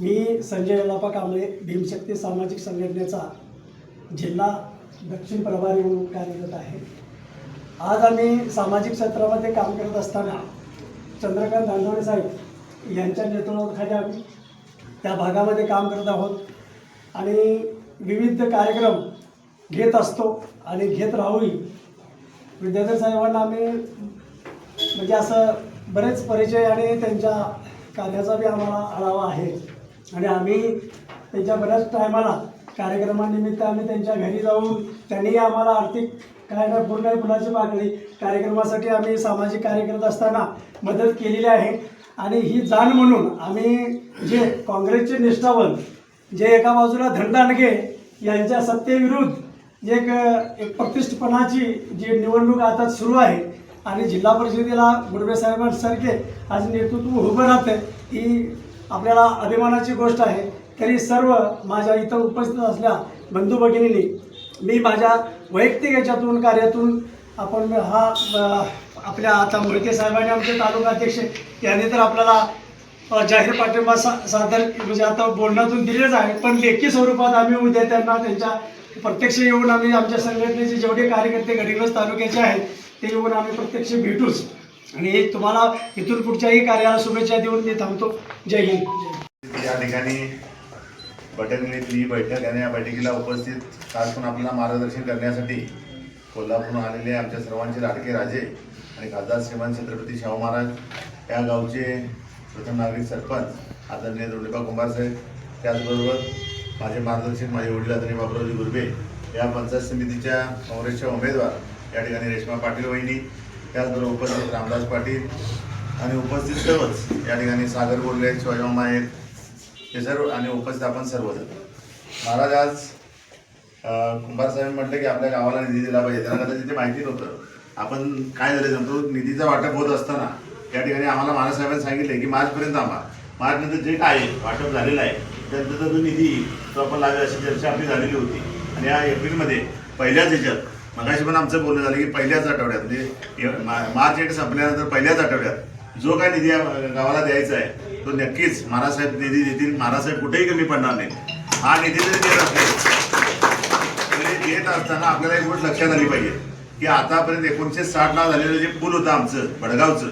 मी संजय यल्लापा कांबळे भीमशक्ती सामाजिक संघटनेचा जिल्हा दक्षिण प्रभारी म्हणून कार्यरत आहे. आज आम्ही सामाजिक क्षेत्रामध्ये काम करत असताना चंद्रकांत दांडवडे साहेब यांच्या नेतृत्वाखाली आम्ही त्या भागामध्ये काम करत आहोत आणि विविध कार्यक्रम घेत असतो आणि घेत राहूही. विद्याधर साहेबांना आम्ही म्हणजे असं बरेच परिचय आणि त्यांच्या कार्याचा बी आम्हाला आढावा आहे. आणि आम्ही त्यांच्या बऱ्याच टायमाला कार्यक्रमानिमित्त आम्ही त्यांच्या घरी जाऊन त्यांनी आम्हाला आर्थिक काय ना पूर्ण फुलाची मागणी. कार्यक्रमासाठी आम्ही सामाजिक कार्य करत असताना मदत केलेली आहे. आणि ही जाण म्हणून आम्ही जे काँग्रेसचे निष्ठावन जे एका बाजूला धनदांडगे यांच्या सत्तेविरुद्ध जे एक प्रतिष्ठपणाची जी निवडणूक आता सुरू आहे आणि जिल्हा परिषदेला गुडबे साहेबांसारखे आज नेतृत्व उभं राहतं ही आपल्याला अभिमानाची गोष्ट आहे. तरी सर्व माझ्या इथं उपस्थित असल्या बंधू भगिनींनी मी माझ्या वैयक्तिक याच्यातून कार्यातून आपण हा आपल्या आता मुळके साहेबांनी आमचे तालुका अध्यक्ष यांनी तर आपल्याला जाहीर पाठिंबा सा सादर म्हणजे आता बोलण्यातून दिलेच आहे. पण लेखी स्वरूपात आम्ही उद्या त्यांना त्यांच्या प्रत्यक्ष येऊन आम्ही आमच्या संघटनेचे जेवढे कार्यकर्ते गडिंग्लज तालुक्याचे आहेत ते येऊन आम्ही प्रत्यक्ष भेटूच. आणि तुम्हाला इथून कुठच्याही कार्याला शुभेच्छा देऊन मी थांबतो. जय हिंद. या ठिकाणी बैठकीतली ही बैठक आणि या बैठकीला उपस्थित खासकरून आपल्याला मार्गदर्शन करण्यासाठी कोल्हापूरहून आलेले आमच्या सर्वांचे लाडके राजे आणि खासदार श्रीमान छत्रपती शाहू महाराज या गावचे प्रथम नागरिक सरपंच आदरणीय दोंडेबा कुंभार साहेब त्याचबरोबर माझे मार्गदर्शक माझे वडील आदरणीय बाबुरावजी गुर्बे या पंचायत समितीच्या काँग्रेसच्या उमेदवार या ठिकाणी रेश्मा पाटील वहिनी त्याचबरोबर उपस्थित रामदास पाटील आणि उपस्थित सर्वच. या ठिकाणी सागर बोलले स्वयं आहेत. हे सर्व आणि उपस्थित आपण सर्वजण. महाराज आज कुंभार साहेब म्हटलं की आपल्या गावाला निधी दिला पाहिजे. त्यांना कदाचित तिथे माहिती नव्हतं. आपण काय झालं सांगतो निधीचं वाटप होत असताना या ठिकाणी आम्हाला महाराज साहेबांनी सांगितले की मार्चपर्यंत आम्हा. मार्चनंतर जे काय आहे वाटप झालेलं आहे त्यानंतर जो निधी तो आपण लावेल अशी चर्चा आपली झालेली होती. आणि या एप्रिलमध्ये पहिल्याच ह्याच्यात मगाशी पण आमचं बोलणं झालं की पहिल्याच आठवड्यात म्हणजे मार्च एंड संपल्यानंतर पहिल्याच आठवड्यात जो काय निधी गावाला द्यायचा आहे तो नक्कीच महाराजसाहेब निधी देतील. महाराजसाहेब कुठेही कमी पडणार नाही हा निधी जरी देत असले देत असताना आपल्याला एक गोष्ट लक्षात आली पाहिजे की आतापर्यंत एकोणीसशे साठला झालेलं जे पूल होतं आमचं भडगावचं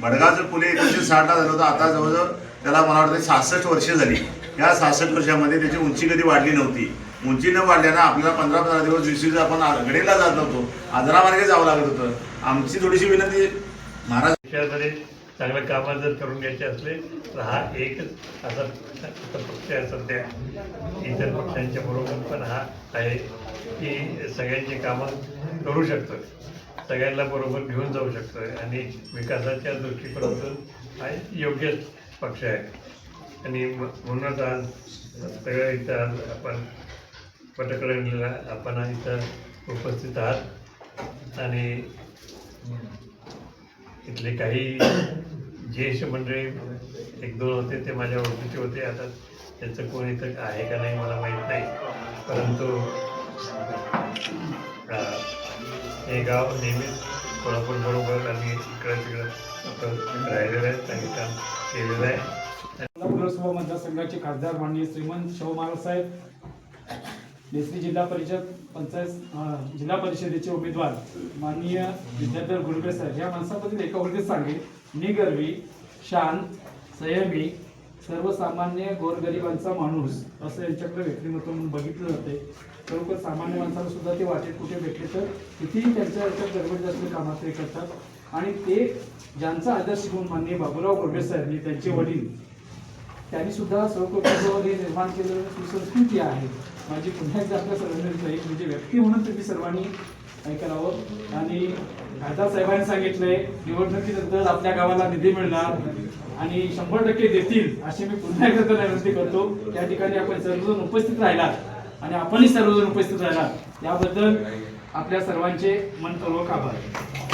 भडगावचं पूल हे एकोणीसशे साठला झालं होतं. आता जवळजवळ त्याला मला वाटतं सहासष्ट वर्षे झाली. या सहासष्ट वर्षामध्ये त्याची उंची कधी वाढली नव्हती. उंची न वाढल्यानं आपल्याला पंधरा पंधरा दिवस वीस आपण आघडीला जात नव्हतो. आदरामार्गे जावं लागत होतं. आमची थोडीशी विनंती महाराज पक्षामध्ये चांगलं कामं जर करून घ्यायचे असले तर हा एकच असा पक्ष आहे सध्या. इतर पक्षांच्या बरोबर पण हा आहे की सगळ्यांची कामं करू शकतो सगळ्यांना बरोबर घेऊन जाऊ शकतो आणि विकासाच्या दृष्टिकोनातून हा योग्य पक्ष आहे. आणि म्हणूनच आज सगळं इथं आज आपण पटकळणीला आपण इथं उपस्थित आहात. आणि इथले काही ज्येष्ठ मंडळी एक दोन होते ते माझ्या ओळखीचे होते. आता त्याचं कोण इथं आहे का नाही मला माहीत नाही. परंतु हे गाव नेहमीच कोल्हापूर बरोबर आणि इकडं तिकडं आपण राहिलेलं आहे त्यांनी काम केलेलं आहे. कोल्हापूर लोकसभा मतदारसंघाचे खासदार माननीय श्रीमंत शाहू महाराज साहेब देसरी जिल्हा परिषद पंचायत जिल्हा परिषदेचे उमेदवार माननीय विद्याधर गुरुबे साहेब. या माणसाबद्दल एका गोष्टी सांगेल निगर्वी शांत संयमी सर्वसामान्य गोरगरिबांचा माणूस असं यांच्याकडे व्यक्तिमत्व म्हणून बघितलं जाते. खरोखर सामान्य माणसाला सुद्धा ते वाटेत कुठे भेटले तर कितीही त्यांच्या याच्यात गडबड जास्त कामात ते करतात. आणि ते ज्यांचा आदर्श घेऊन माननीय बाबूराव गुरबे साहेबांनी त्यांचे वडील त्यांनी सुद्धा सर्वपक्षावर हे निर्माण केलेलं सुसंस्कृती आहे. माझी पुन्हा एकदा आपल्या सर्वांना एक म्हणजे व्यक्ती म्हणून तुम्ही सर्वांनी काय करावं. आणि खासदार साहेबांनी सांगितलंय निवडणुकीनंतर आपल्या गावाला निधी मिळणार आणि शंभर टक्के देतील अशी मी पुन्हा एकदा त्यांना विनंती करतो. त्या ठिकाणी आपण सर्वजण उपस्थित राहिलात आणि आपणही सर्वजण उपस्थित राहिलात. याबद्दल आपल्या सर्वांचे मनपूर्वक आभार.